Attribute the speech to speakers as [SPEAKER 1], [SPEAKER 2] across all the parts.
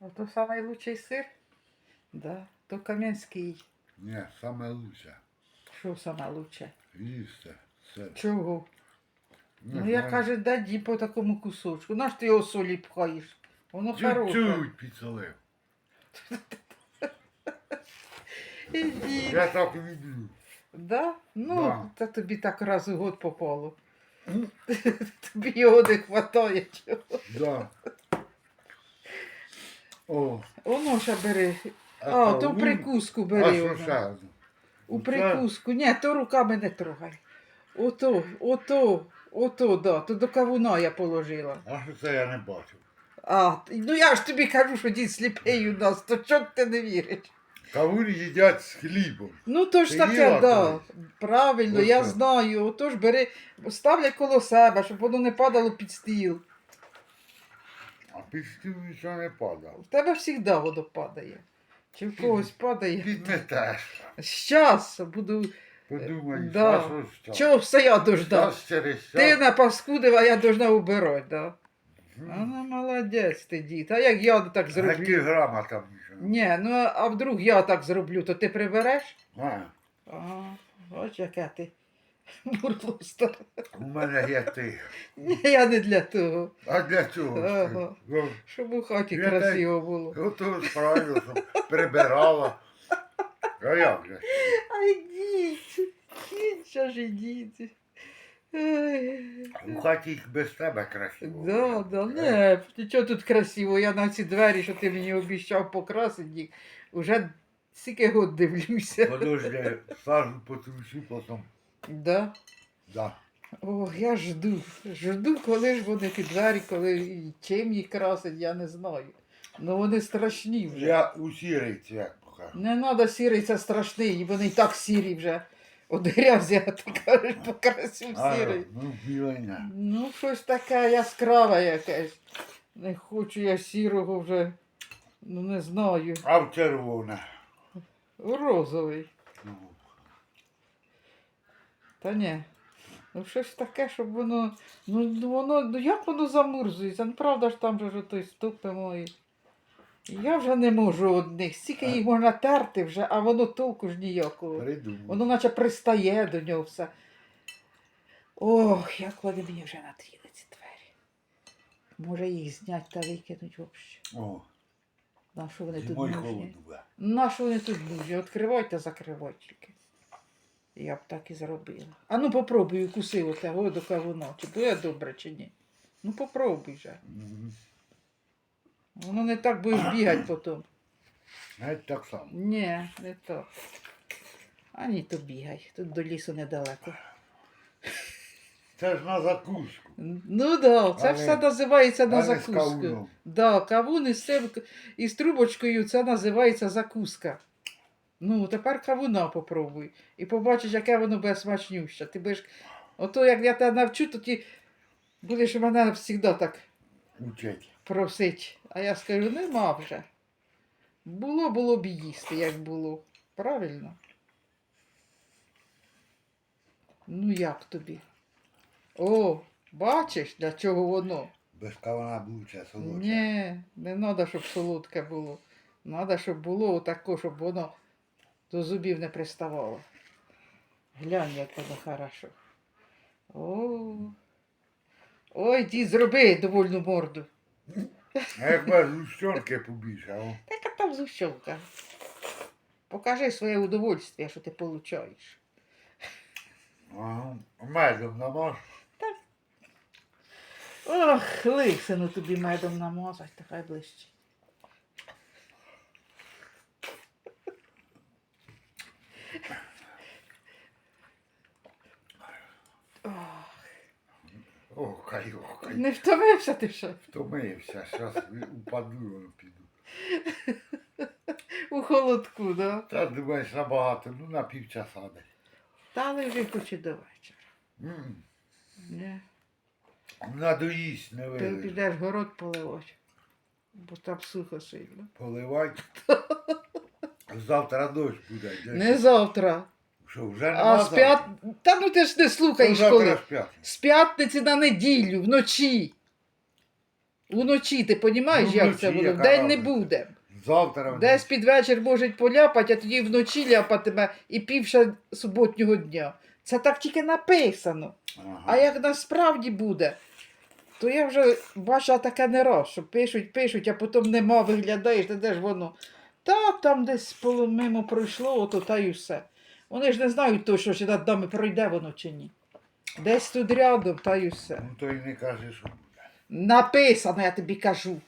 [SPEAKER 1] Ото найкращий сир? Да. То кам'янський.
[SPEAKER 2] Ні, саме лучше.
[SPEAKER 1] Що саме лучше?
[SPEAKER 2] Їсти. Все.
[SPEAKER 1] Чого?
[SPEAKER 2] Не
[SPEAKER 1] Ну я
[SPEAKER 2] знаю.
[SPEAKER 1] каже, дай по такому кусочку. Наш ти його солі пхаєш? Воно хороше.
[SPEAKER 2] Чуть-чуть підсолив.
[SPEAKER 1] Іди.
[SPEAKER 2] Я так люблю.
[SPEAKER 1] Да? Ну,
[SPEAKER 2] Да.
[SPEAKER 1] та тобі так раз у год попало. тобі його не вистачає. чого.
[SPEAKER 2] Да. О,
[SPEAKER 1] Воно ще бери.
[SPEAKER 2] а
[SPEAKER 1] А, то
[SPEAKER 2] кавун?
[SPEAKER 1] прикуску
[SPEAKER 2] А
[SPEAKER 1] бери.
[SPEAKER 2] що
[SPEAKER 1] воно.
[SPEAKER 2] ще?
[SPEAKER 1] У прикуску. Ні, то руками не трогай. Ото, ото, ото, да. То до кавуна я положила.
[SPEAKER 2] А що це я не бачив?
[SPEAKER 1] А, ну я ж тобі кажу, що дід сліпий у нас, то чого ти не віриш?
[SPEAKER 2] Кавун їдять з хлібом.
[SPEAKER 1] Ну то ж
[SPEAKER 2] Ти
[SPEAKER 1] таке,
[SPEAKER 2] їла
[SPEAKER 1] да.
[SPEAKER 2] колись?
[SPEAKER 1] Правильно, я
[SPEAKER 2] Оце.
[SPEAKER 1] знаю. Отож бери, ставляй коло себе, щоб воно не падало під стіл.
[SPEAKER 2] А під стіл нічого не падав.
[SPEAKER 1] В тебе завжди воно падає. Чи в когось падає.
[SPEAKER 2] Підметеш.
[SPEAKER 1] Щас буду.
[SPEAKER 2] Подумай,
[SPEAKER 1] Да.
[SPEAKER 2] що ж там?
[SPEAKER 1] Чого все я дождав?
[SPEAKER 2] Щас через час.
[SPEAKER 1] Ти напаскудив, а я должна убирати, да? А ну молодець ти, дід. А як я так
[SPEAKER 2] Які
[SPEAKER 1] зроблю?
[SPEAKER 2] грама там нічого.
[SPEAKER 1] Ні, ну а вдруг я так зроблю, то ти прибереш?
[SPEAKER 2] А,
[SPEAKER 1] А, ось яке ти. Бурло старе.
[SPEAKER 2] у мене є ти.
[SPEAKER 1] Ні, я не для того.
[SPEAKER 2] А для чого?
[SPEAKER 1] Ага.
[SPEAKER 2] Ну,
[SPEAKER 1] Щоб у хаті
[SPEAKER 2] Я
[SPEAKER 1] красиво було.
[SPEAKER 2] Ото ж правильно, щоб прибирала. А як же?
[SPEAKER 1] Дід, дід, що ж. Ай.
[SPEAKER 2] У хаті їх без тебе красиво.
[SPEAKER 1] Да, да, не, нічого тут красиво. Я на ці двері, що ти мені обіцяв покрасити, їх, уже скільки год дивлюся.
[SPEAKER 2] Подожди, сажу потрусю потім.
[SPEAKER 1] Да.
[SPEAKER 2] Да.
[SPEAKER 1] Ох, я жду. Жду, коли ж вони ті коли і чим їх красить, я не знаю. Ну вони страшні вже.
[SPEAKER 2] Я у сірий цвет покажу.
[SPEAKER 1] Не треба сірий, це страшний, вони і так сірі вже. А ти кажеш, покрасив
[SPEAKER 2] А,
[SPEAKER 1] сірий.
[SPEAKER 2] ну, білення.
[SPEAKER 1] Ну, щось таке яскраве якесь. Не хочу я сірого вже, ну не знаю.
[SPEAKER 2] А в червоне.
[SPEAKER 1] Розовий.
[SPEAKER 2] Ну,
[SPEAKER 1] Та ні. Ну щось таке, щоб воно. Ну воно, ну як воно замурзується? Ну правда ж там же ж той ступи мої. Я вже не можу одних. Стільки їх можна терти вже, а воно толку ж ніякого.
[SPEAKER 2] Придумав.
[SPEAKER 1] Воно наче пристає до нього все. Ох, як вони мені вже натріли ці двері. Може їх зняти та викинуть взагалі.
[SPEAKER 2] О,
[SPEAKER 1] На що вони тут
[SPEAKER 2] зимой
[SPEAKER 1] нужні?
[SPEAKER 2] холодно буде.
[SPEAKER 1] На що вони тут нужні? Відкривайте, закривайте тільки. Я б так і зробила. А ну попробуй укуси отого до кавуна. Чи буде добре, чи ні? Ну попробуй же.
[SPEAKER 2] Мгм.
[SPEAKER 1] Воно не так будеш бігати потім.
[SPEAKER 2] Геть так само.
[SPEAKER 1] Ні, не так. А ні, то бігай. Тут до лісу недалеко.
[SPEAKER 2] Це ж на закуску.
[SPEAKER 1] Ну да, це
[SPEAKER 2] Але-
[SPEAKER 1] все називається на
[SPEAKER 2] але з
[SPEAKER 1] закуску.
[SPEAKER 2] кавуном.
[SPEAKER 1] Да, кавун із цим із трубочкою це називається закуска. Ну, тепер кавуна попробуй. І побачиш, яке воно буде смачнюще. Ти будеш. Ото як я тебе навчу, то ти будеш мене завжди так
[SPEAKER 2] Учить.
[SPEAKER 1] просить. А я скажу, нема вже. Було, було б їсти, як було. Правильно? Ну як тобі? О, бачиш, для чого воно?
[SPEAKER 2] Без кавана лучше солодше.
[SPEAKER 1] Ні, не треба, щоб солодке було. Треба, щоб було отако, щоб воно до зубів не приставало. Глянь, як воно хорошо. О. Ой, дід, зроби довольну морду.
[SPEAKER 2] А як вас гущонки побільше, о.
[SPEAKER 1] Там зущенка. Покажи своє удовольствие, що ти получаєш.
[SPEAKER 2] Ага. Медом намаж.
[SPEAKER 1] Ох, лисину тобі медом намазать, хай ближче. Не втомився ти ще?
[SPEAKER 2] Втомився, зараз упаду піду.
[SPEAKER 1] У холодку, да?
[SPEAKER 2] Та думаєш набагато, ну на півчаса десь.
[SPEAKER 1] Та лежи хоч і до вечора.
[SPEAKER 2] М,
[SPEAKER 1] Ні.
[SPEAKER 2] Надоїсть, не
[SPEAKER 1] Ти підеш город поливати, бо там сухо сильно.
[SPEAKER 2] Поливай. Завтра дощ буде. де
[SPEAKER 1] Не завтра,
[SPEAKER 2] Що, вже нема
[SPEAKER 1] а з п'ят... Та ну ти ж не слухаєш
[SPEAKER 2] завтра
[SPEAKER 1] коли.
[SPEAKER 2] ж п'ятниця.
[SPEAKER 1] З п'ятниці на неділю, вночі. Уночі, ти розумієш,
[SPEAKER 2] Ну,
[SPEAKER 1] як це
[SPEAKER 2] вночі,
[SPEAKER 1] воно?
[SPEAKER 2] яка
[SPEAKER 1] Вдень не
[SPEAKER 2] разниця?
[SPEAKER 1] буде.
[SPEAKER 2] Завтра.
[SPEAKER 1] Десь під вечір можуть поляпати, а тоді вночі ляпатиме і півша суботнього дня. Це так тільки написано.
[SPEAKER 2] Ага.
[SPEAKER 1] А як насправді буде, то я вже бачила таке не раз, що пишуть, пишуть, а потім нема, виглядаєш, та де ж воно. Та там десь поло мимо пройшло, ото та й все. Вони ж не знають точно, чи над нами пройде воно чи ні. Десь тут рядом, та й все.
[SPEAKER 2] Ну то й не кажи, що буде.
[SPEAKER 1] Написано, я тобі кажу.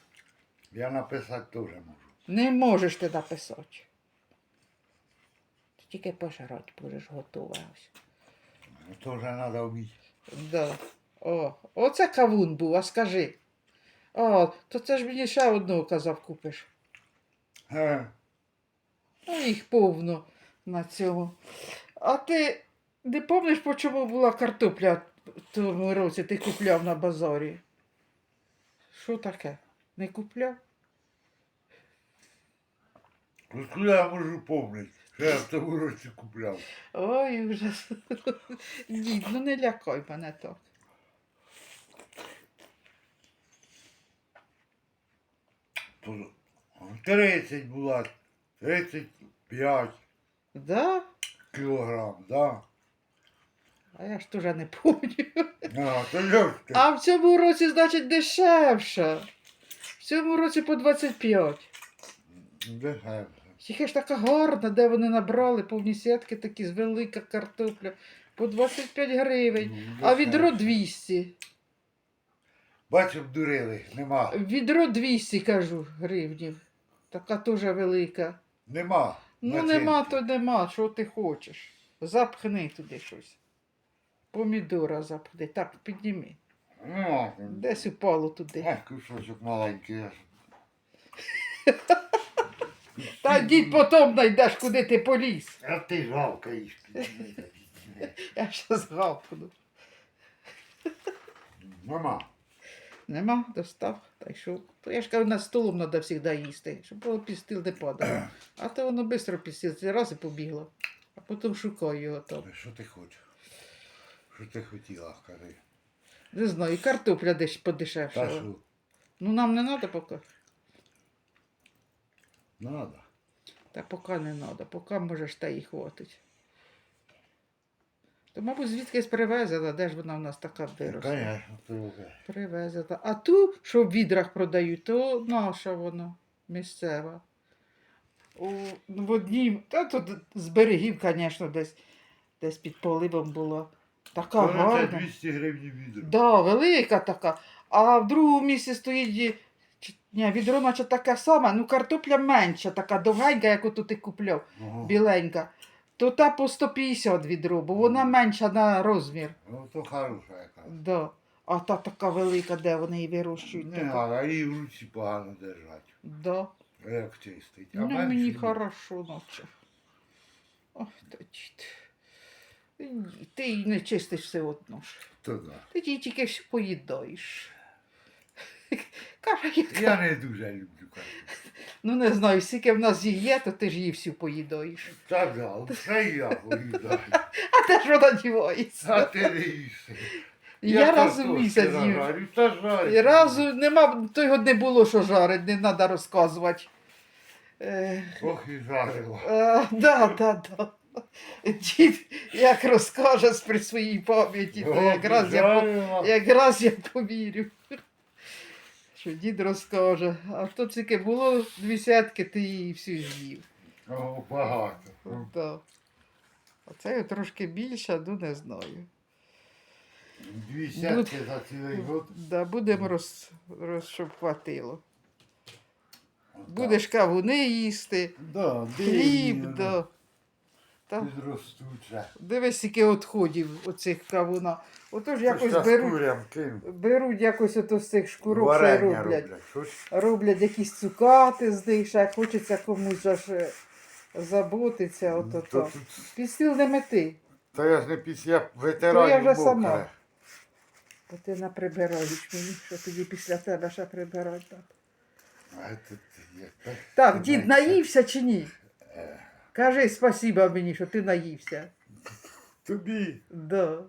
[SPEAKER 2] Я написати теж можу.
[SPEAKER 1] Не можеш ти написати. Ти тільки пожрати будеш готова. ось.
[SPEAKER 2] Ну то вже треба вміти.
[SPEAKER 1] Да. О, оце кавун був, а скажи. О, то це ж мені ще одного казав купиш.
[SPEAKER 2] Е,
[SPEAKER 1] Ну, їх повно на цьому. А ти не пам'ятаєш, по чому була картопля в тому році ти купляв на базарі? Що таке? Не купляв?
[SPEAKER 2] Откуда я можу помнити, що я в тому році купляв.
[SPEAKER 1] Ой, ужас. Дід, ну не лякай мене так.
[SPEAKER 2] То 30 була, 35
[SPEAKER 1] Да?
[SPEAKER 2] кілограм, да?
[SPEAKER 1] А я ж теж не пам'ятаю.
[SPEAKER 2] А, то як ти?
[SPEAKER 1] А в цьому році, значить, дешевше. В цьому році по 25.
[SPEAKER 2] Дешевше.
[SPEAKER 1] Тільки ж така гарна, де вони набрали повні сітки, такі з велика картопля. По 25 гривень.
[SPEAKER 2] Ну,
[SPEAKER 1] А відро 200.
[SPEAKER 2] Бачу, обдурили, нема.
[SPEAKER 1] Відро 200, кажу, гривнів. Така теж велика.
[SPEAKER 2] Нема.
[SPEAKER 1] Ну
[SPEAKER 2] на
[SPEAKER 1] нема, то нема, що ти хочеш. Запхни туди щось. Помідора запхни. Так, підніми.
[SPEAKER 2] Ну,
[SPEAKER 1] Десь упало туди.
[SPEAKER 2] Ах, кусочок маленький. я ж-
[SPEAKER 1] Та дід потім знайдеш, куди ти поліз.
[SPEAKER 2] А ти жалко їх.
[SPEAKER 1] Я щас гавкну.
[SPEAKER 2] Нема.
[SPEAKER 1] Нема, достав, та що. То я ж кажу, на столом треба завжди їсти, щоб пістил не падало. А то воно швидко пістил, це раз і побігло. А потім шукаю його там.
[SPEAKER 2] Що ти хочеш? Що ти хотіла, кажи.
[SPEAKER 1] Не знаю, і картопля десь
[SPEAKER 2] Та що?
[SPEAKER 1] Ну нам не треба поки.
[SPEAKER 2] Надо.
[SPEAKER 1] Та поки не треба, поки можеш та і хватить. То, мабуть, звідкись привезена, де ж вона в нас така виросла.
[SPEAKER 2] Трохи.
[SPEAKER 1] Привезена. А ту, що в відрах продають, то наша вона місцева. У, в одній, та тут з берегів, звісно, десь, десь під поливом була. Така
[SPEAKER 2] Це
[SPEAKER 1] гарна.
[SPEAKER 2] 200 гривень відро.
[SPEAKER 1] Да, велика така. А в другому місці стоїть чи- ні, відро, наче таке саме, ну картопля менша, така довгенька, яку тут ти купляв,
[SPEAKER 2] Ага.
[SPEAKER 1] біленька. То та по 150 відро, бо вона менша на розмір.
[SPEAKER 2] Ну то хороша яка.
[SPEAKER 1] Да. А та така велика, де вони її вирощують.
[SPEAKER 2] Не
[SPEAKER 1] така.
[SPEAKER 2] треба, її в руці погано держати.
[SPEAKER 1] Да.
[SPEAKER 2] А Як чистить. А
[SPEAKER 1] Ну,
[SPEAKER 2] менше
[SPEAKER 1] мені
[SPEAKER 2] ні.
[SPEAKER 1] хорошо наче. Ох, та дід. Ні, Ти її не чистиш все одно ж.
[SPEAKER 2] То да.
[SPEAKER 1] Ти її тільки всю поїдаєш. Каже, яка.
[SPEAKER 2] Я не дуже люблю картоплю.
[SPEAKER 1] Ну не знаю, скільки в нас її є, то ти ж її всю поїдаєш.
[SPEAKER 2] Та да, все я поїдаю.
[SPEAKER 1] А де ж вона дівається?
[SPEAKER 2] А ти не їси.
[SPEAKER 1] Я, раз у місяць їм.
[SPEAKER 2] Та жарю.
[SPEAKER 1] І разу нема, то його не було що жарить, не треба розказувати. Е,
[SPEAKER 2] Ох і жарила.
[SPEAKER 1] е, да, да, да. Дід як розкаже при своїй пам'яті, то якраз я, по- якраз я повірю. Що дід розкаже. А то тільки було дві сятки, ти її всю з'їв.
[SPEAKER 2] О, багато.
[SPEAKER 1] Да. Оце я трошки більше, ну не знаю.
[SPEAKER 2] Дві сятки за цілий год.
[SPEAKER 1] Да, будемо роз, роз, щоб хватило. Будеш кавуни їсти,
[SPEAKER 2] Да,
[SPEAKER 1] хліб, да. Та,
[SPEAKER 2] Підростуче.
[SPEAKER 1] дивись, скільки відходів оцих кавуна. Отож якось
[SPEAKER 2] Щас
[SPEAKER 1] беруть,
[SPEAKER 2] курям кину.
[SPEAKER 1] беруть якось ото з цих шкурок,
[SPEAKER 2] Варення
[SPEAKER 1] роблять.
[SPEAKER 2] роблять. Щось
[SPEAKER 1] Роблять якісь цукати з них, ще хочеться комусь аж е, заботиться. Ото
[SPEAKER 2] То
[SPEAKER 1] то.
[SPEAKER 2] тут-
[SPEAKER 1] Пістил не мети,
[SPEAKER 2] Та я ж не після
[SPEAKER 1] То
[SPEAKER 2] ветеранів
[SPEAKER 1] я вже
[SPEAKER 2] мокре.
[SPEAKER 1] сама. бо ти наприбираєш мені, що тоді після тебе ще прибирати. треба.
[SPEAKER 2] А тут є.
[SPEAKER 1] Так, дід наївся чи ні? Кажи спасіба мені, що ти наївся.
[SPEAKER 2] Тобі.
[SPEAKER 1] Да.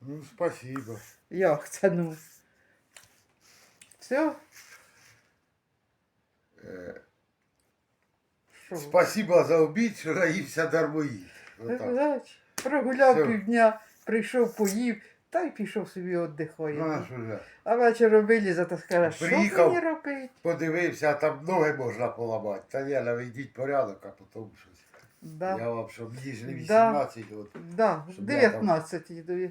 [SPEAKER 2] Ну, спасибо.
[SPEAKER 1] Як це ну? Все?
[SPEAKER 2] Е,
[SPEAKER 1] Що?
[SPEAKER 2] Спасибо за обід, що наївся дармоїд. Отак.
[SPEAKER 1] Знаєш, Прогуляв
[SPEAKER 2] Все.
[SPEAKER 1] півдня, прийшов, поїв, та й пішов собі віддихає.
[SPEAKER 2] Знаєш уже.
[SPEAKER 1] А вечором вилізе та скаже, що
[SPEAKER 2] Приїхав.
[SPEAKER 1] мені робити?
[SPEAKER 2] Подивився, а там ноги можна поламати. Та ні, наведіть порядок, а потім щось.
[SPEAKER 1] Да.
[SPEAKER 2] Я вам що мені ж не
[SPEAKER 1] Да.
[SPEAKER 2] 18, от
[SPEAKER 1] Да,
[SPEAKER 2] Щоб я там
[SPEAKER 1] 19 їду.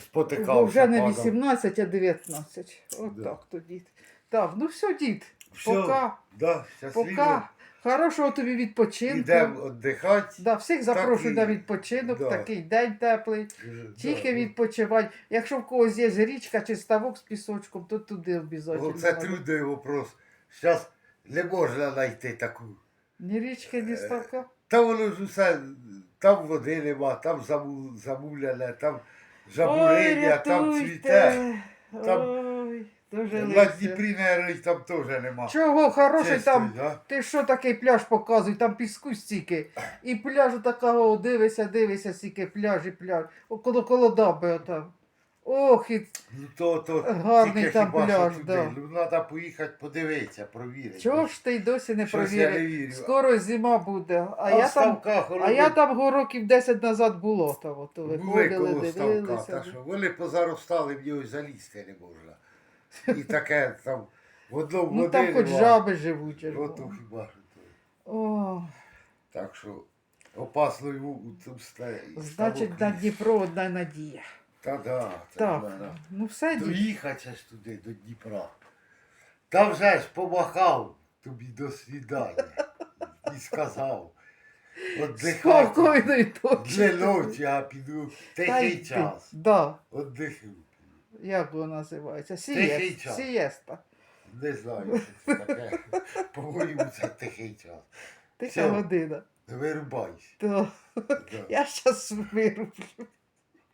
[SPEAKER 2] спотикався.
[SPEAKER 1] Бо вже не
[SPEAKER 2] падав.
[SPEAKER 1] 18, а 19. От
[SPEAKER 2] Да.
[SPEAKER 1] так то дід. Так, ну все, дід.
[SPEAKER 2] Все,
[SPEAKER 1] Пока.
[SPEAKER 2] Да, щасливо.
[SPEAKER 1] Пока. Хорошого тобі відпочинку.
[SPEAKER 2] Ідемо віддихати.
[SPEAKER 1] Да, всіх запрошую
[SPEAKER 2] і-
[SPEAKER 1] на відпочинок,
[SPEAKER 2] да.
[SPEAKER 1] такий день теплий. Тільки відпочивай. Якщо в когось є річка чи ставок з пісочком, то туди обов'язково.
[SPEAKER 2] Оце трудний вопрос. Зараз не можна знайти таку.
[SPEAKER 1] Ні річки,
[SPEAKER 2] Е,
[SPEAKER 1] ні ставка.
[SPEAKER 2] Та воно ж усе, там води нема, там заму- замуляне, там жабуриння, там цвіте. там-
[SPEAKER 1] Ой, дуже
[SPEAKER 2] На
[SPEAKER 1] листя.
[SPEAKER 2] Дніпрі, наверное, там теж нема.
[SPEAKER 1] Чого хороший там?
[SPEAKER 2] да?
[SPEAKER 1] Ти що такий пляж показуй, там піску стільки. І пляжу такого, дивися, дивися, стільки пляж і пляж. Около коло даби отам. Ох, і
[SPEAKER 2] Ну то, то
[SPEAKER 1] Гарний
[SPEAKER 2] тільки
[SPEAKER 1] там
[SPEAKER 2] хіба
[SPEAKER 1] пляж,
[SPEAKER 2] що туди.
[SPEAKER 1] да.
[SPEAKER 2] Ну треба поїхати подивитися, провірити.
[SPEAKER 1] чого ж ти й досі не
[SPEAKER 2] Щось я не
[SPEAKER 1] провірив?
[SPEAKER 2] вірю.
[SPEAKER 1] Скоро зима буде. А,
[SPEAKER 2] А
[SPEAKER 1] я
[SPEAKER 2] в
[SPEAKER 1] там,
[SPEAKER 2] ставках
[SPEAKER 1] а я там го років 10 назад було. Там, от,
[SPEAKER 2] були
[SPEAKER 1] виходили,
[SPEAKER 2] коло ставка,
[SPEAKER 1] дивилися.
[SPEAKER 2] та що вони позаростали, в нього й залізти не можна. І таке там в одному
[SPEAKER 1] Ну там хоч жаби живуть. же ж
[SPEAKER 2] Ото хіба що то.
[SPEAKER 1] О,
[SPEAKER 2] Так що опасно йому у цьому ста-
[SPEAKER 1] значить, на. Дніпро одна надія.
[SPEAKER 2] Та да, це
[SPEAKER 1] Так,
[SPEAKER 2] мене.
[SPEAKER 1] ну все, дід.
[SPEAKER 2] Доїхати ж туди, до Дніпра. Там вже ж помахав тобі до свідання. І сказав. Отдихати.
[SPEAKER 1] Спокійно і точно.
[SPEAKER 2] Ночі я піду
[SPEAKER 1] Та
[SPEAKER 2] тихий
[SPEAKER 1] йди.
[SPEAKER 2] час.
[SPEAKER 1] Да.
[SPEAKER 2] Отдихну.
[SPEAKER 1] Як воно називається?
[SPEAKER 2] Тихий
[SPEAKER 1] Сієст,
[SPEAKER 2] час.
[SPEAKER 1] сієста.
[SPEAKER 2] Не знаю, що це таке. По-моєму, це тихий час.
[SPEAKER 1] Тиха
[SPEAKER 2] Всьо.
[SPEAKER 1] година.
[SPEAKER 2] Вирубайся.
[SPEAKER 1] То
[SPEAKER 2] Да.
[SPEAKER 1] я щас вирублю.